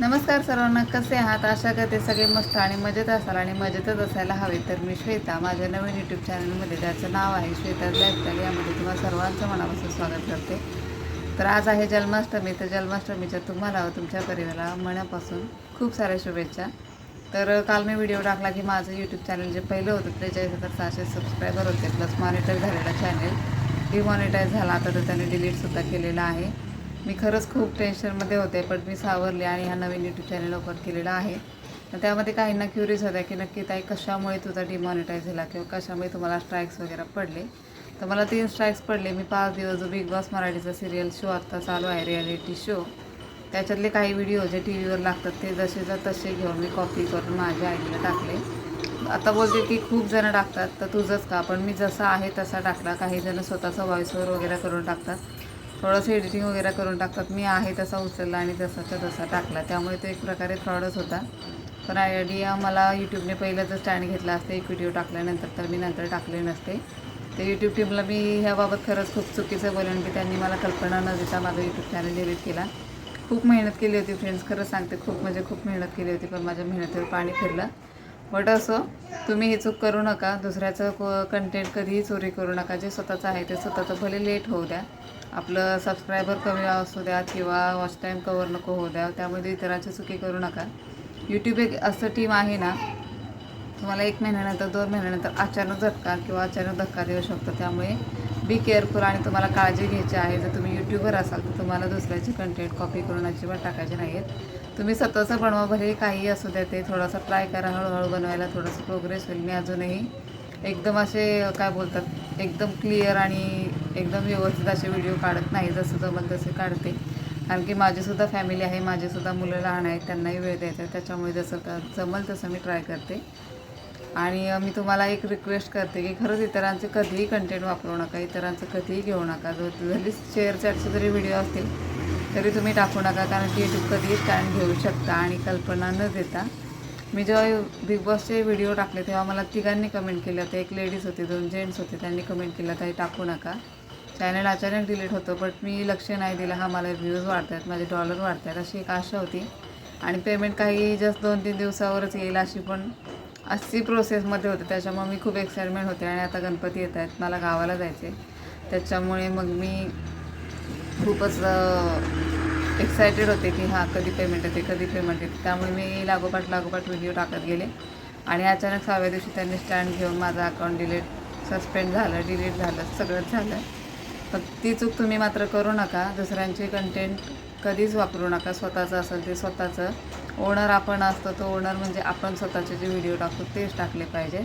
नमस्कार सर्वांना कसे आहात? आशा करते सगळे मस्त आणि मजेत असाल आणि मजेतच असायला हवे. तर मी श्वेता माझ्या नवीन यूट्यूब चॅनलमध्ये त्याचं नाव आहे श्वेता लाईफस्टाईल यामध्ये तुम्हाला सर्वांचं मनापासून स्वागत करते. तर आज आहे जन्माष्टमी. तर जन्माष्टमीच्या तुम्हाला व तुमच्या परिवाराला मनापासून खूप साऱ्या शुभेच्छा. तर काल मी व्हिडिओ टाकला की माझं यूट्यूब चॅनल जे पहिलं होतं त्याच्या हजार सहाशे सबस्क्रायबर होते प्लस मॉनिटर झालेला चॅनल डिमॉनिटाईज झाला आता तर त्याने डिलीटसुद्धा केलेला आहे. मी खरंच खूप टेन्शनमध्ये होते पण मी सावरले आणि हा नवीन यूट्यूब चॅनल ओपन केलेला आहे. तर त्यामध्ये काहींना क्युरियस होत्या की नक्की ताई कशामुळे तुझा डिमॉनिटाईज झाला किंवा कशामुळे तुम्हाला स्ट्राईक्स वगैरे पडले? तर मला तीन स्ट्राईक्स पडले. मी पाच दिवस जो बिग बॉस मराठीचा सिरियल शो आत्ता चालू आहे रियालिटी शो त्याच्यातले काही व्हिडिओ जे टी व्हीवर लागतात ते जसेच्या तसे घेऊन मी कॉपी करून माझ्या आयडीला टाकले. आता बोलते की खूप जणं टाकतात तर तुझंच का? पण मी जसा आहे तसा टाकला. काही जणं स्वतःचा व्हॉइसवर वगैरे करून टाकतात. थोडंसं एडिटिंग वगैरे करून टाकतात. मी आहे तसा उचलला आणि तसाचा तसा टाकला. त्यामुळे तो एक प्रकारे फ्रॉडच होता. पण आयडिया मला यूट्यूबने पहिलं जर स्टँड घेतला असते एक व्हिडिओ टाकल्यानंतर तर मी नंतर टाकले नसते. तर यूट्यूब टीमला मी ह्याबाबत खरंच खूप चुकीचं बोलेन की त्यांनी मला कल्पना न देता माझा यूट्यूब चॅनल डिलीट केला. खूप मेहनत केली होती फ्रेंड्स खरंच सांगते खूप म्हणजे खूप मेहनत केली होती पण माझ्या मेहनतीवर पाणी फिरलं. बट असं तुम्ही ही चूक करू नका दुसऱ्याचं कंटेंट कधीही चोरी करू नका जे स्वतःचं आहे ते स्वतःचं भले लेट होऊ द्या. आपलं सबस्क्रायबर कमी असू द्या किंवा वॉच टाईम कवर नको होऊ द्या त्यामध्ये इतरांची चुकी करू नका. यूट्यूब एक असं टीम आहे ना तुम्हाला एक महिन्यानंतर दोन महिन्यानंतर अचानक झटका किंवा अचानक धक्का देऊ शकतो त्यामुळे बी केअरफुल आणि तुम्हाला काळजी घ्यायची आहे जर तुम्ही यूट्यूबर असाल तर तुम्हाला दुसऱ्याचे कंटेंट कॉपी करून अजिबात टाकायचे नाहीत तुम्ही स्वतःचं बनवा भले असू द्या ते थोडासा ट्राय करा हळूहळू बनवायला थोडंसं प्रोग्रेस होईल. मी अजूनही एकदम असे काय बोलतात एकदम क्लिअर आणि एकदम व्यवस्थित असे व्हिडिओ काढत नाही जसं जमल तसे काढते. कारण की माझीसुद्धा फॅमिली आहे माझीसुद्धा मुलं लहान आहेत त्यांनाही वेळ द्यायचा त्याच्यामुळे जसं का जमल तसं मी ट्राय करते. आणि मी तुम्हाला एक रिक्वेस्ट करते की खरंच इतरांचे कधीही कंटेंट वापरू नका इतरांचं कधीही घेऊ नका. जो जरी शेअर चॅटचे जरी व्हिडिओ असतील तरी तुम्ही टाकू नका कारण की यूट्यूब कधीही स्टँड घेऊ शकता आणि कल्पना न देता. मी जेव्हा बिग बॉसचे व्हिडिओ टाकले तेव्हा मला तिघांनी कमेंट केलं होतं एक लेडीज होती दोन जेंट्स होते त्यांनी कमेंट केलं काही टाकू नका. चॅनल अचानक डिलीट होतं बट मी लक्ष नाही दिलं. हा मला व्ह्यूज वाढत आहेत माझे डॉलर वाढत आहेत अशी एक आशा होती. आणि पेमेंट काही जस्ट दोन तीन दिवसावरच येईल अशी पण अशी प्रोसेसमध्ये होते. त्याच्यामुळे मी खूप एक्साइटमेंट होते आणि आता गणपती येत आहेत. मला गावाला जायचे त्याच्यामुळे मग मी खूपच एक्सायटेड होते की हां कधी पेमेंट येते कधी पेमेंट येते. त्यामुळे मी लागोपाठ लागोपाठ व्हिडिओ टाकत गेले. आणि अचानक सहाव्या दिवशी त्यांनी स्टँड घेऊन माझं अकाउंट डिलीट सस्पेंड झालं डिलीट झालं सगळंच झालं. पण ती चूक तुम्ही मात्र करू नका. दुसऱ्यांचे कंटेंट कधीच वापरू नका. स्वतःचं असेल ते स्वतःचं. ओनर आपण असतो तो ओनर म्हणजे आपण स्वतःचे जे व्हिडिओ टाकतो तेच टाकले पाहिजे.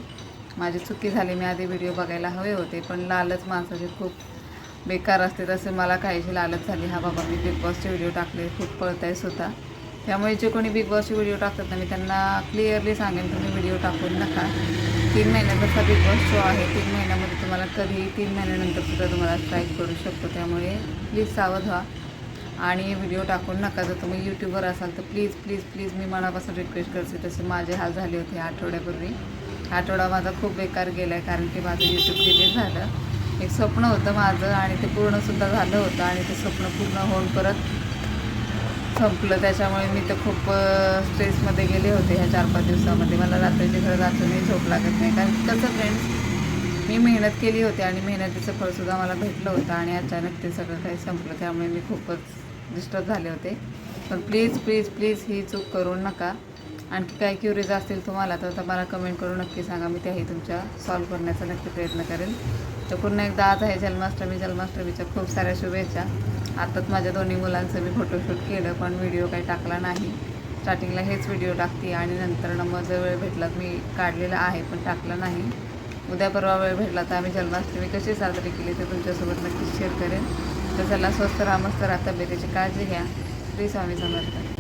माझी चुकी झाली मी आधी व्हिडिओ बघायला हवे होते पण लालच माणसाचे खूप बेकार असते तसे मला काहीशी लालच झाली. हा बाबा मी बिग बॉसचे व्हिडिओ टाकले खूप पळत आहे सुद्धा. त्यामुळे जे कोणी बिग बॉसचे व्हिडिओ टाकतात ना मी त्यांना क्लिअरली सांगेन तुम्ही व्हिडिओ टाकून नका. तीन महिन्याचा बिग बॉस शो आहे तीन महिन्यामध्ये तुम्हाला कधीही तीन महिन्यानंतर सुद्धा तुम्हाला स्ट्राईक करू शकतो. त्यामुळे प्लीज सावध व्हा. आणि व्हिडिओ टाकून नका जर तुम्ही यूट्यूबवर असाल तर प्लीज प्लीज प्लीज मी मनापासून रिक्वेस्ट करते तसे माझे हाल झाले होते आठवड्यापूर्वी. आठवडा माझा खूप बेकार गेला आहे कारण की माझं यूट्यूब डिलीट झालं. एक स्वप्न होतं माझं आणि ते पूर्णसुद्धा झालं होतं आणि ते स्वप्न पूर्ण होऊन परत संपलं. त्याच्यामुळे मी तर खूप स्ट्रेसमध्ये गेले होते ह्या चार पाच दिवसामध्ये. मला रात्रीची खरं रात्रीही झोप लागत नाही. कारण कसं फ्रेंड्स मी मेहनत केली होती आणि मेहनतीचं फळसुद्धा मला भेटलं होतं आणि अचानक ते सगळं काही संपलं. त्यामुळे मी खूपच डिस्टर्ब झाले होते. पण प्लीज प्लीज प्लीज ही चूक करू नका. आणखी काय क्युरीज असतील तुम्हाला तर तर मला कमेंट करून नक्की सांगा. मी त्याही तुमच्या सॉल्व करण्याचा नक्की प्रयत्न करेन. तर पुन्हा एकदा आज आहे जन्माष्टमी. जन्माष्टमीच्या खूप साऱ्या शुभेच्छा. आत्ताच माझ्या दोन्ही मुलांचं मी फोटोशूट केलं पण व्हिडिओ काही टाकला नाही. स्टार्टिंगला हेच व्हिडिओ टाकते आणि नंतर मग जर वेळ भेटला मी काढलेला आहे पण टाकला नाही. उद्या परवा वेळ भेटला तर आम्ही जन्माष्टमी कशी साजरी केली ते तुमच्यासोबत नक्कीच शेअर करेन. तर चला स्वस्त राहा मस्त राहा तब्येतीची काळजी घ्या. श्री स्वामी समर्थ.